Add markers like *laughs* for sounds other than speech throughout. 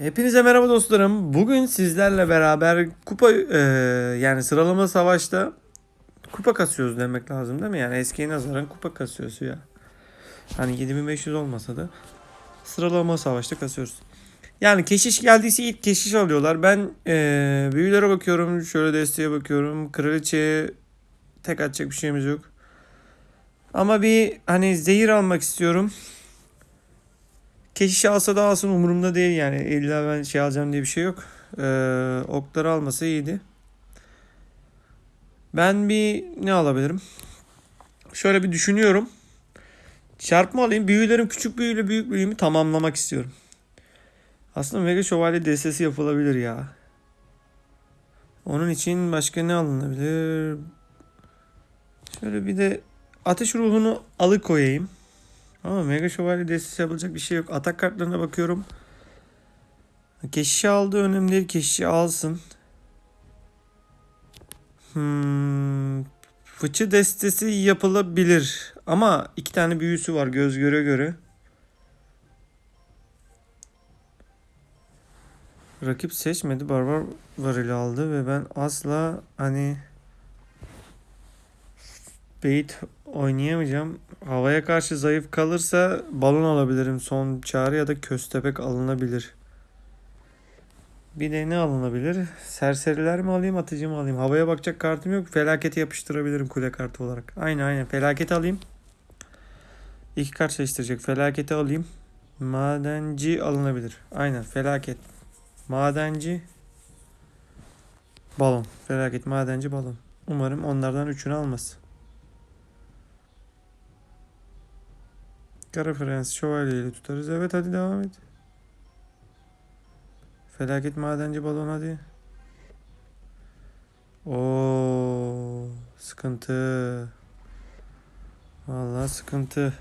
Hepinize merhaba dostlarım. Bugün sizlerle beraber kupa e, yani sıralama savaşta kupa kasıyoruz demek lazım değil mi? Yani eskiye nazaran kupa kasıyoruz ya. Hani 7500 olmasa da sıralama savaşta kasıyoruz. Yani keşiş geldiyse ilk keşiş alıyorlar. Ben e, büyülere bakıyorum. Şöyle desteğe bakıyorum. Kraliçeye tek atacak bir şeyimiz yok. Ama bir hani zehir almak istiyorum. Keşiş alsa da alsın umurumda değil yani. İlla ben şey alacağım diye bir şey yok. Ee, okları almasa iyiydi. Ben bir ne alabilirim? Şöyle bir düşünüyorum. Çarpma alayım. Büyülerim küçük büyüyle büyük büyümü tamamlamak istiyorum. Aslında Mega Şövalye destesi yapılabilir ya. Onun için başka ne alınabilir? Şöyle bir de ateş ruhunu alıkoyayım. Ama Mega Şövalye destesi yapılacak bir şey yok. Atak kartlarına bakıyorum. Keşişi aldı önemli değil. Keşişi alsın. Hmm, fıçı destesi yapılabilir. Ama iki tane büyüsü var göz göre göre. Rakip seçmedi. Barbar varili aldı ve ben asla hani bait oynayamayacağım. Havaya karşı zayıf kalırsa balon alabilirim son çağrı ya da köstebek alınabilir. Bir de ne alınabilir? Serseriler mi alayım atıcı mı alayım? Havaya bakacak kartım yok. Felaketi yapıştırabilirim kule kartı olarak. Aynen aynen. Felaketi alayım. İki kart seçtirecek. Felaketi alayım. Madenci alınabilir. Aynen felaket. Madenci. Balon. Felaket madenci balon. Umarım onlardan üçünü almaz. Kara Prens şövalyeyle tutarız. Evet hadi devam et. Felaket madenci balon hadi. Oo sıkıntı. Vallahi sıkıntı.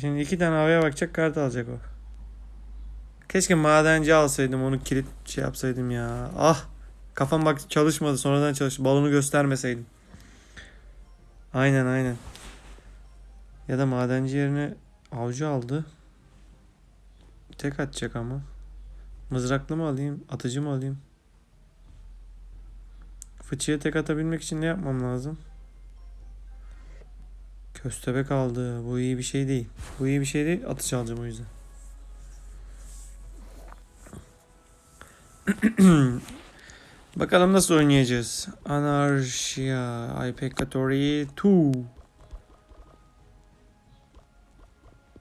Şimdi iki tane havaya bakacak kart alacak o. Keşke madenci alsaydım onu kilit şey yapsaydım ya. Ah kafam bak çalışmadı sonradan çalıştı. Balonu göstermeseydim. Aynen aynen. Ya da madenci yerine avcı aldı. Tek atacak ama. Mızraklı mı alayım? Atıcı mı alayım? Fıçıya tek atabilmek için ne yapmam lazım? Köstebek aldı. Bu iyi bir şey değil. Bu iyi bir şey değil. Atış alacağım o yüzden. *clears throat* *clears throat* Bakalım nasıl oynayacağız. Anarşia. Ipekatori 2.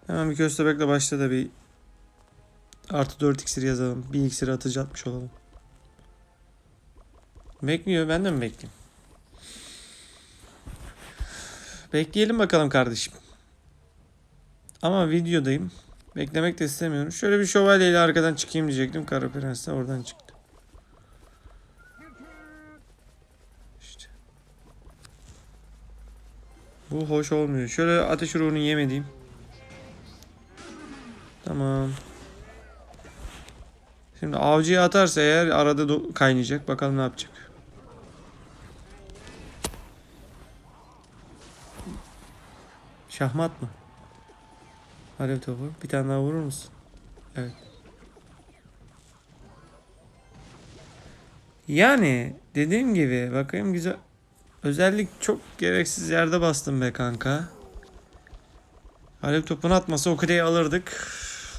Hemen bir köstebekle başla da bir artı 4 iksir yazalım. Bir iksir atıcı atmış olalım. Bekliyor. Ben de mi bekleyeyim? Bekleyelim bakalım kardeşim. Ama videodayım. Beklemek de istemiyorum. Şöyle bir şövalyeyle arkadan çıkayım diyecektim. Kara Prens de oradan çıktı. Bu hoş olmuyor. Şöyle ateş ruhunu yemediğim. Tamam. Şimdi avcıya atarsa eğer arada kaynayacak. Bakalım ne yapacak. Şahmat mı? Alev topu. Bir tane daha vurur musun? Evet. Yani dediğim gibi bakayım güzel. Özellik çok gereksiz yerde bastım be kanka. Alev topunu atmasa o kuleyi alırdık.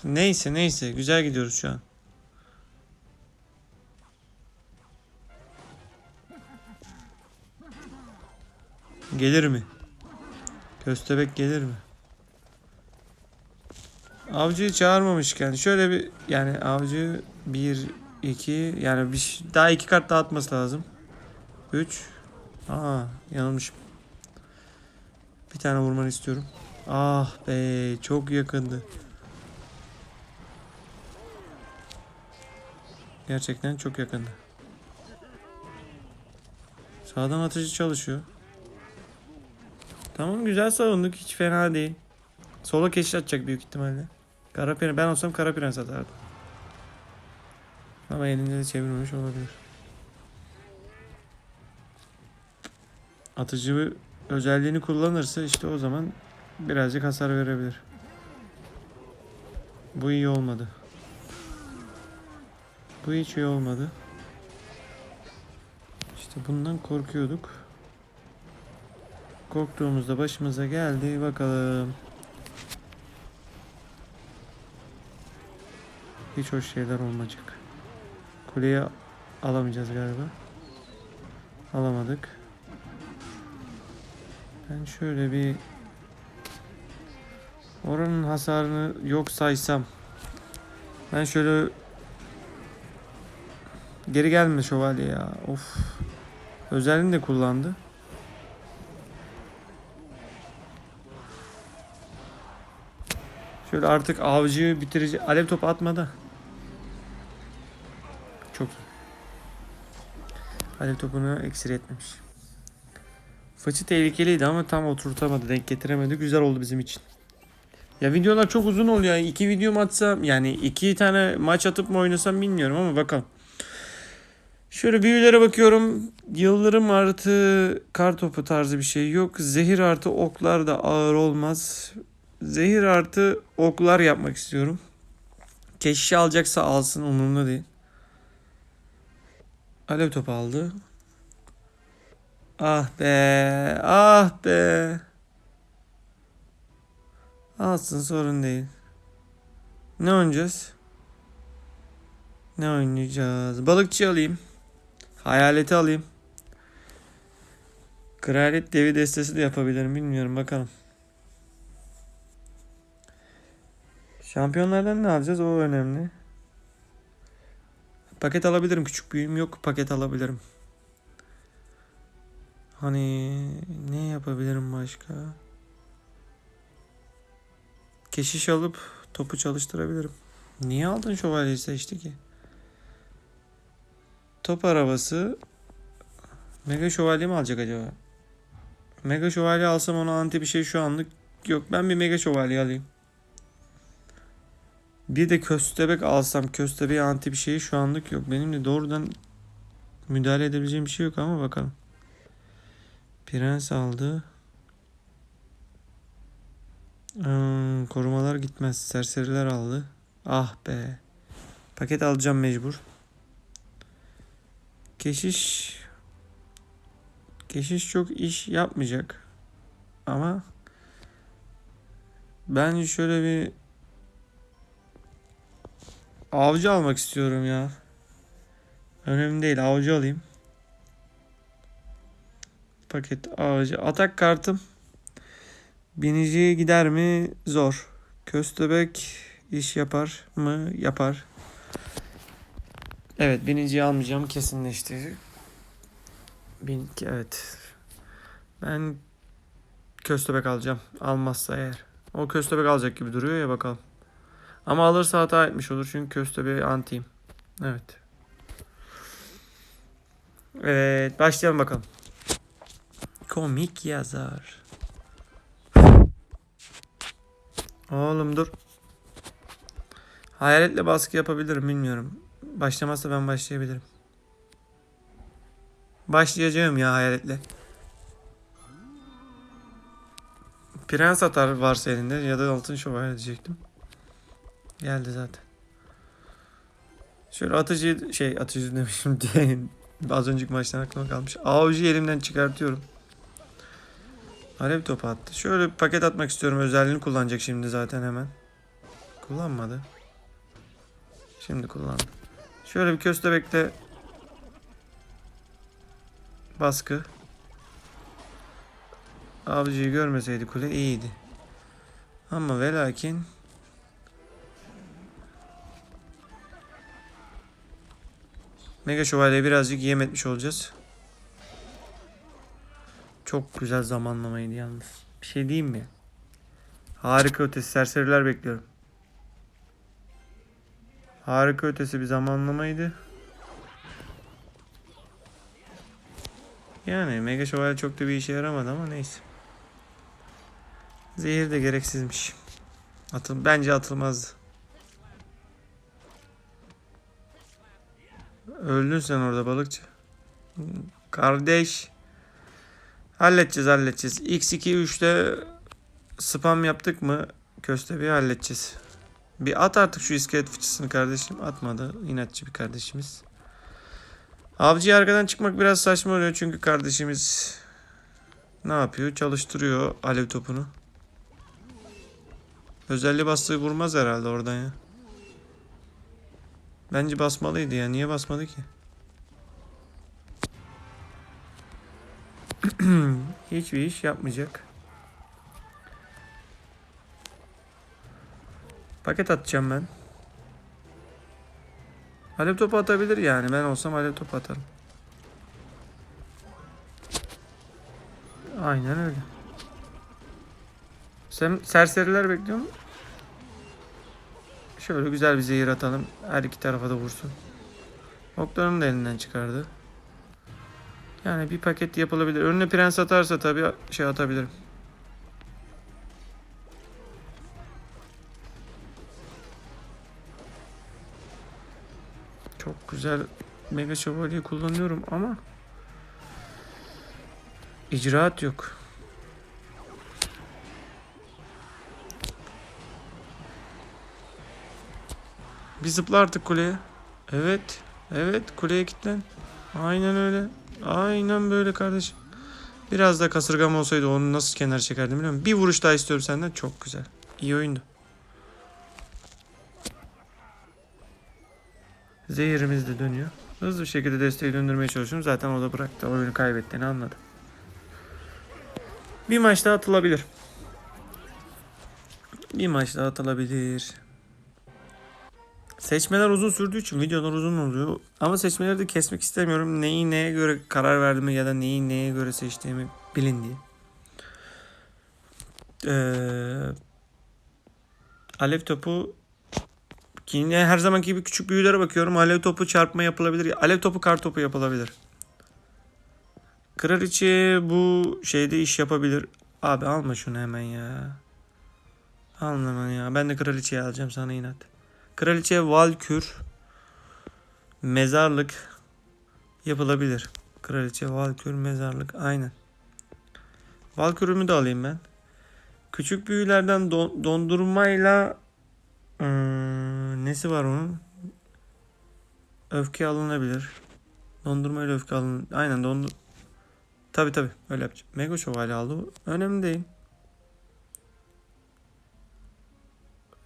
Neyse neyse güzel gidiyoruz şu an. Gelir mi? Köstebek gelir mi? Avcıyı çağırmamışken şöyle bir yani avcı 1 2 yani bir daha iki kart daha atması lazım. 3 Aa yanılmışım. Bir tane vurmanı istiyorum. Ah be çok yakındı. Gerçekten çok yakındı. Sağdan atıcı çalışıyor. Tamam güzel savunduk hiç fena değil. Sola keşiş atacak büyük ihtimalle. Kara ben olsam kara prens atardım. Ama elinde de çevirmemiş olabilir. Atıcı özelliğini kullanırsa işte o zaman birazcık hasar verebilir. Bu iyi olmadı. Bu hiç iyi olmadı. İşte bundan korkuyorduk. Korktuğumuzda başımıza geldi. Bakalım. Hiç hoş şeyler olmayacak. Kuleyi alamayacağız galiba. Alamadık. Ben şöyle bir oranın hasarını yok saysam ben şöyle geri gelme şövalye ya. Of. Özelliğini de kullandı. Şöyle artık avcıyı bitirici alev topu atmadı. Çok iyi. Alev topunu eksir etmemiş. Fıçı tehlikeliydi ama tam oturtamadı. Denk getiremedi. Güzel oldu bizim için. Ya videolar çok uzun oluyor. İki video atsam yani iki tane maç atıp mı oynasam bilmiyorum ama bakalım. Şöyle büyülere bakıyorum. Yıldırım artı kar topu tarzı bir şey yok. Zehir artı oklar da ağır olmaz. Zehir artı oklar yapmak istiyorum. Keşişi alacaksa alsın umurumda değil. Alev topu aldı. Ah be, ah be. Alsın sorun değil. Ne oynayacağız? Ne oynayacağız? Balıkçı alayım. Hayaleti alayım. Kraliyet devi destesi de yapabilirim bilmiyorum bakalım. Şampiyonlardan ne alacağız o önemli. Paket alabilirim küçük büyüğüm yok paket alabilirim. Hani ne yapabilirim başka? Keşiş alıp topu çalıştırabilirim. Niye aldın şövalyeyi seçti ki? Top arabası Mega şövalye mi alacak acaba? Mega şövalye alsam ona anti bir şey şu anlık yok. Ben bir mega şövalye alayım. Bir de köstebek alsam köstebeğe anti bir şey şu anlık yok. Benim de doğrudan müdahale edebileceğim bir şey yok ama bakalım. Prens aldı. Hmm, korumalar gitmez. Serseriler aldı. Ah be. Paket alacağım mecbur. Keşiş Keşiş çok iş yapmayacak. Ama ben şöyle bir avcı almak istiyorum ya. Önemli değil. Avcı alayım. Paket avcı. Atak kartım. Binici gider mi? Zor. Köstebek iş yapar mı? Yapar. Evet biniciyi almayacağım kesinleşti. Bin, evet. Ben köstebek alacağım. Almazsa eğer. O köstebek alacak gibi duruyor ya bakalım. Ama alırsa hata etmiş olur çünkü köstebeği antiyim. Evet. Evet başlayalım bakalım. Komik yazar. Oğlum dur. Hayaletle baskı yapabilirim bilmiyorum. Başlamazsa ben başlayabilirim. Başlayacağım ya hayaletle. Prens atar varsa elinde ya da altın şövalye diyecektim. Geldi zaten. Şöyle atıcı şey atıcı demişim diye *laughs* az önceki maçtan aklıma kalmış. Avcı elimden çıkartıyorum. Alev topu attı. Şöyle bir paket atmak istiyorum. Özelliğini kullanacak şimdi zaten hemen. Kullanmadı. Şimdi kullandı. Şöyle bir köstebekle baskı. Avcıyı görmeseydi kule iyiydi. Ama ve lakin Mega Şövalye'yi birazcık yem etmiş olacağız. Çok güzel zamanlamaydı yalnız. Bir şey diyeyim mi? Harika ötesi serseriler bekliyorum. Harika ötesi bir zamanlamaydı. Yani Mega Şövalye çok da bir işe yaramadı ama neyse. Zehir de gereksizmiş. Atıl bence atılmazdı. Öldün sen orada balıkçı. Kardeş. Halledeceğiz halledeceğiz. X2 3'te spam yaptık mı köstebeği halledeceğiz. Bir at artık şu iskelet fıçısını kardeşim. Atmadı. İnatçı bir kardeşimiz. Avcıya arkadan çıkmak biraz saçma oluyor çünkü kardeşimiz ne yapıyor? Çalıştırıyor alev topunu. Özelliği bastığı vurmaz herhalde oradan ya. Bence basmalıydı ya. Niye basmadı ki? *clears throat* Hiçbir iş yapmayacak. Paket atacağım ben. Alev topu atabilir yani. Ben olsam alev topu atarım. Aynen öyle. Sen serseriler bekliyor mu? Şöyle güzel bir zehir atalım. Her iki tarafa da vursun. Oklarını da elinden çıkardı. Yani bir paket yapılabilir. Önüne prens atarsa tabii şey atabilirim. Çok güzel Mega Şövalyeyi kullanıyorum ama icraat yok. Bir zıpla artık kuleye. Evet. Evet kuleye kilitlen. Aynen öyle. Aynen böyle kardeşim. Biraz da kasırgam olsaydı onu nasıl kenar çekerdim biliyor musun? Bir vuruş daha istiyorum senden. Çok güzel. İyi oyundu. Zehirimiz de dönüyor. Hızlı bir şekilde desteği döndürmeye çalışıyorum. Zaten o da bıraktı. Oyunu kaybettiğini anladı. Bir maç daha atılabilir. Bir maç daha atılabilir. Seçmeler uzun sürdüğü için videolar uzun oluyor. Ama seçmeleri de kesmek istemiyorum. Neyi neye göre karar verdiğimi ya da neyi neye göre seçtiğimi bilin diye. Ee, alev topu yine her zamanki gibi küçük büyülere bakıyorum. Alev topu çarpma yapılabilir. Alev topu kar topu yapılabilir. Kraliçe bu şeyde iş yapabilir. Abi alma şunu hemen ya. Alma ya. Ben de kraliçeyi alacağım sana inat. Kraliçe Valkür mezarlık yapılabilir. Kraliçe Valkür mezarlık aynen. Valkür'ümü de alayım ben. Küçük büyülerden don- dondurmayla ıı, nesi var onun? Öfke alınabilir. Dondurmayla öfke alın. Aynen dondur. Tabi tabi öyle yapacağım. Mega şövalye aldı. Önemli değil.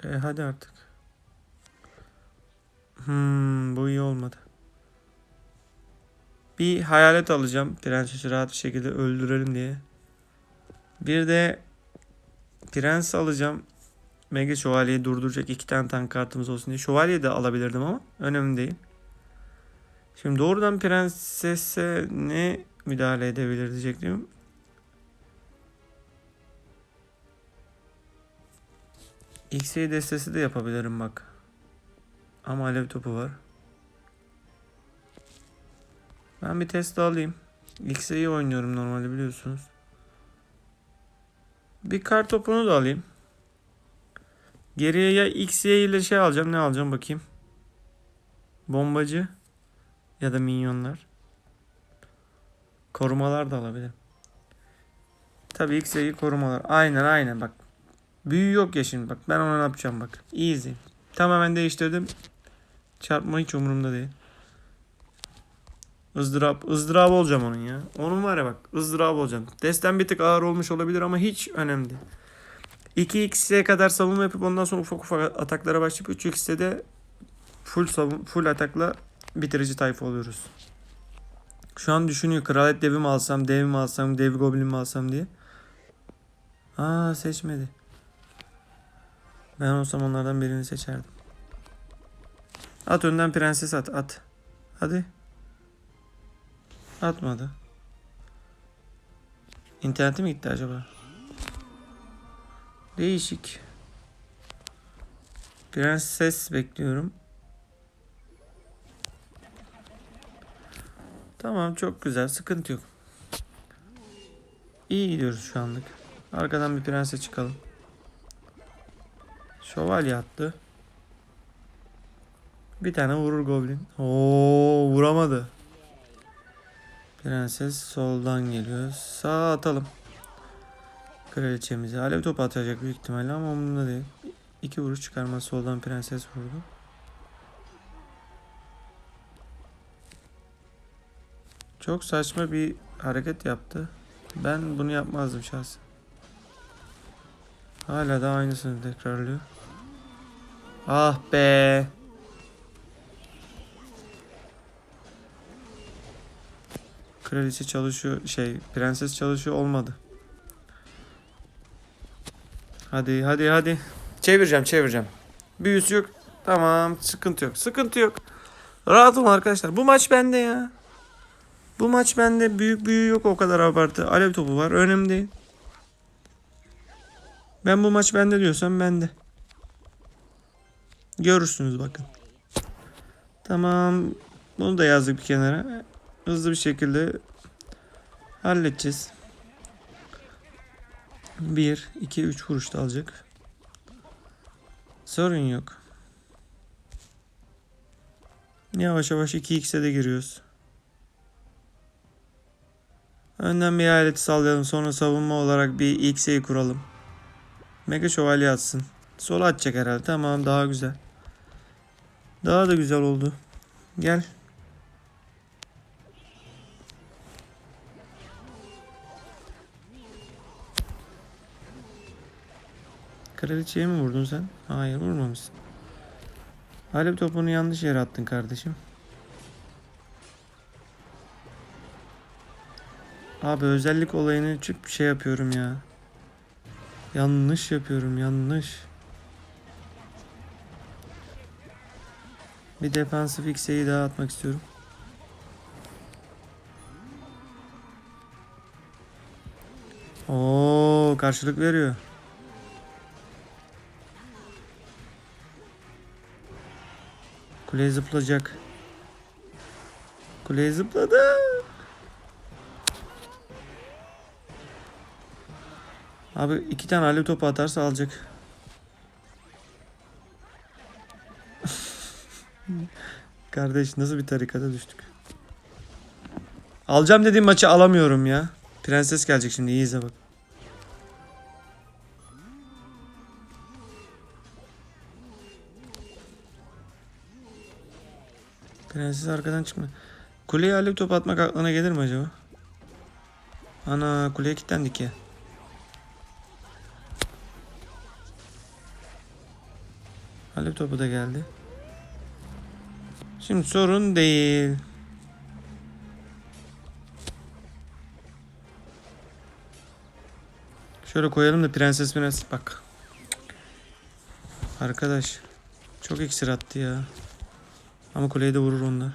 E hadi artık. Hmm, bu iyi olmadı. Bir hayalet alacağım. Prensesi rahat bir şekilde öldürelim diye. Bir de prens alacağım. Mega şövalyeyi durduracak iki tane tank kartımız olsun diye. Şövalye de alabilirdim ama önemli değil. Şimdi doğrudan prensese ne müdahale edebilir diyecektim. X-ray destesi de yapabilirim bak. Ama alev topu var. Ben bir test alayım. X'e oynuyorum normalde biliyorsunuz. Bir kar topunu da alayım. Geriye ya XY ile şey alacağım. Ne alacağım bakayım. Bombacı. Ya da minyonlar. Korumalar da alabilirim. Tabii XY'yi korumalar. Aynen aynen bak. Büyü yok ya şimdi bak. Ben ona yapacağım bak. Easy. Tamamen değiştirdim. Çarpma hiç umurumda değil. ızdırap. ızdırap olacağım onun ya. Onun var ya bak. ızdırap olacağım. Desten bir tık ağır olmuş olabilir ama hiç önemli değil. 2x'e kadar savunma yapıp ondan sonra ufak ufak ataklara başlayıp 3x'e de full savun full atakla bitirici tayfa oluyoruz. Şu an düşünüyor kralet devi mi alsam, dev mi alsam, dev goblin mi alsam diye. Aa seçmedi. Ben olsam onlardan birini seçerdim. At önden prenses at at. Hadi. Atmadı. İnterneti mi gitti acaba? Değişik. Prenses bekliyorum. Tamam çok güzel sıkıntı yok. İyi gidiyoruz şu anlık. Arkadan bir prense çıkalım. Şövalye attı. Bir tane vurur goblin. Oo vuramadı. Prenses soldan geliyor. Sağa atalım. Kraliçemizi. Alev topu atacak büyük ihtimalle ama umurumda değil. İki vuruş çıkarmaz. Soldan prenses vurdu. Çok saçma bir hareket yaptı. Ben bunu yapmazdım şahsen. Hala da aynısını tekrarlıyor. Ah be. Kraliçe çalışıyor, şey, prenses çalışıyor olmadı. Hadi, hadi, hadi. Çevireceğim, çevireceğim. Büyüsü yok. Tamam, sıkıntı yok. Sıkıntı yok. Rahat olun arkadaşlar. Bu maç bende ya. Bu maç bende. Büyük büyüğü yok o kadar abartı. Alev topu var. Önemli değil. Ben bu maç bende diyorsam bende. Görürsünüz bakın. Tamam. Bunu da yazdık bir kenara. Hızlı bir şekilde halledeceğiz. 1, 2, 3 vuruş da alacak. Sorun yok. Yavaş yavaş 2x'e de giriyoruz. Önden bir aleti sallayalım. Sonra savunma olarak bir x'e kuralım. Mega şövalye atsın. Sola atacak herhalde. Tamam daha güzel. Daha da güzel oldu. Gel. Kraliçeye mi vurdun sen? Hayır vurmamışsın. Halep topunu yanlış yere attın kardeşim. Abi özellik olayını çok şey yapıyorum ya. Yanlış yapıyorum yanlış. Bir defansif X'eyi daha atmak istiyorum. Oo karşılık veriyor. Kuleye zıplayacak. Kuleye zıpladı. Abi iki tane alev topu atarsa alacak. *laughs* Kardeş nasıl bir tarikata düştük. Alacağım dediğim maçı alamıyorum ya. Prenses gelecek şimdi iyi izle bak. Prenses arkadan çıkma. Kuleye alev top atmak aklına gelir mi acaba? Ana kuleye kilitlendik ya. Alev topu da geldi. Şimdi sorun değil. Şöyle koyalım da prenses prenses bak. Arkadaş çok iksir attı ya. Ama kuleyi de vurur onlar.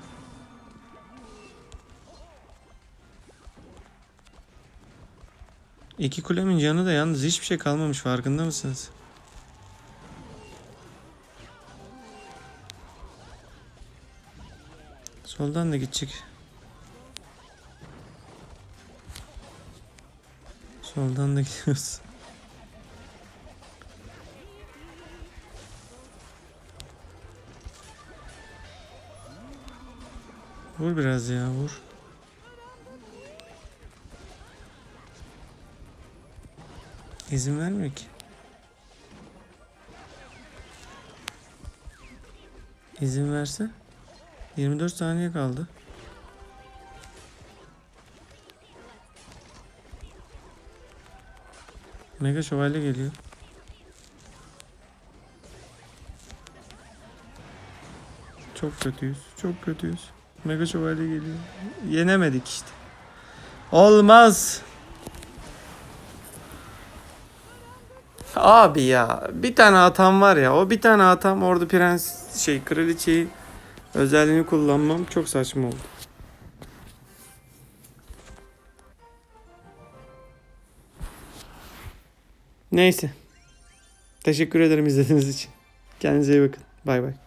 İki kulemin canı da yalnız hiçbir şey kalmamış farkında mısınız? Soldan da gidecek. Soldan da gidiyoruz. Vur biraz ya vur. İzin vermiyor ki. İzin verse 24 saniye kaldı. Mega şövalye geliyor. Çok kötüyüz. Çok kötüyüz. Mega şövalye geliyor. Yenemedik işte. Olmaz. Abi ya bir tane hatam var ya o bir tane hatam orada prens şey kraliçeyi özelliğini kullanmam çok saçma oldu. Neyse. Teşekkür ederim izlediğiniz için. Kendinize iyi bakın. Bay bay.